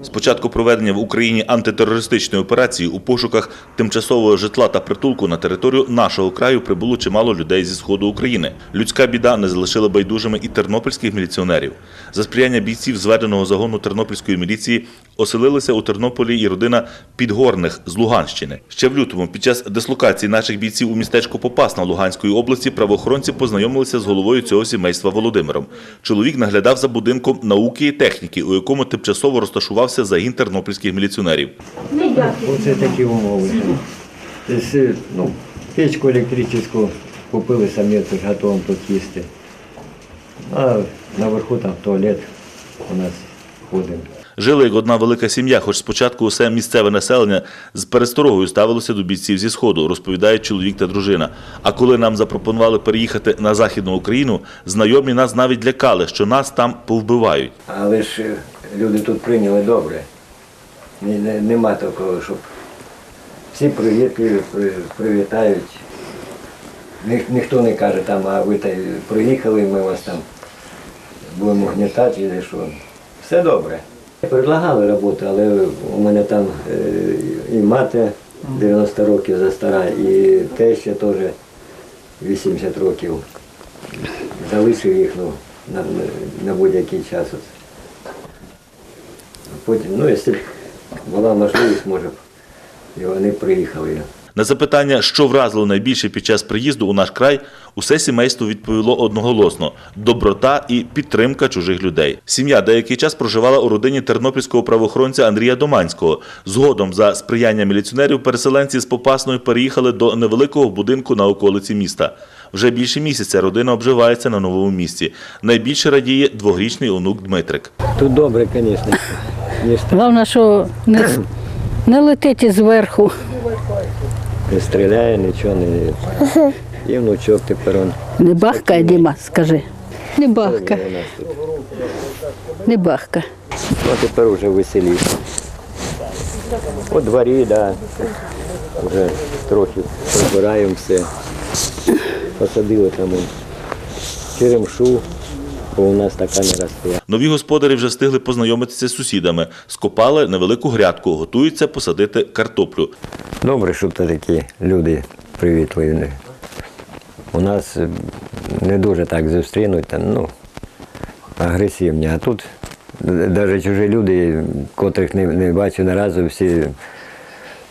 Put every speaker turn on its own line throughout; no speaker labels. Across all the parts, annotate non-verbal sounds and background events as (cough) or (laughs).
З початку проведення в Україні антитерористичної операції у пошуках тимчасового житла та притулку на територію нашого краю прибуло чимало людей зі сходу України. Людська біда не залишила байдужими і тернопільських міліціонерів. За сприяння бійців зведеного загону тернопільської міліції оселилися у Тернополі і родина Підгорних з Луганщини. Ще в лютому, під час дислокації наших бійців у містечко Попасна Луганської області, правоохоронці познайомилися з головою цього сімейства Володимиром. Чоловік наглядав за будинком науки і техніки, у якому тимчасово розташувався загін тернопільських міліціонерів.
Оце такі умови. Тобто, ну, печку електричну купили самі, готовим тут їсти. А наверху там туалет у нас ходимо.
Жили як одна велика сім'я, хоч спочатку усе місцеве населення з пересторогою ставилося до бійців зі сходу, розповідають чоловік та дружина. А коли нам запропонували переїхати на західну Україну, знайомі нас навіть лякали, що нас там повбивають.
Але ж е, люди тут прийняли добре. Нема такого, щоб всі привітливі, привітають. Ні- Ніхто не каже там, а ви та приїхали, ми вас там будемо гнітати, що. Все добре. Предлагали роботу, але у мене там е, і мати 90 років застара, і теща теж 80 років. Залишив їх ну, на, на будь-який час. Потім, ну, якщо була можливість, може б і вони приїхали.
На запитання, що вразило найбільше під час приїзду у наш край, усе сімейство відповіло одноголосно – доброта і підтримка чужих людей. Сім'я деякий час проживала у родині тернопільського правоохоронця Андрія Доманського. Згодом, за сприяння міліціонерів, переселенці з Попасної переїхали до невеликого будинку на околиці міста. Вже більше місяця родина обживається на новому місці. Найбільше радіє двогрічний онук Дмитрик.
Тут добре, звісно. (laughs)
Головне, що не, не летить зверху.
Не стріляє, нічого не. І внучок тепер он.
Не бахкає, Діма, скажи. Не бахка, не бахка.
Ну, тепер вже веселіше. У дворі, так. Да. Вже трохи прибираємо все. Посадили там черемшу, бо у нас така не росте.
Нові господарі вже встигли познайомитися з сусідами, скопали невелику грядку, готуються посадити картоплю.
Добре, щоб то такі люди привітливі. У нас е, не дуже так зустрінуть, ну, агресивні. А тут навіть чужі люди, котрих не, не бачу ні разу, всі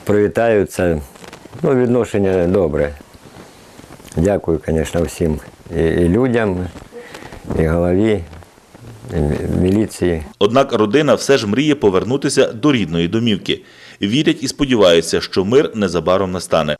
привітаються. Ну, відношення добре. Дякую, звісно, всім. І, і людям, і голові, міліції.
Однак родина все ж мріє повернутися до рідної домівки. Вірять і сподіваються, що мир незабаром настане.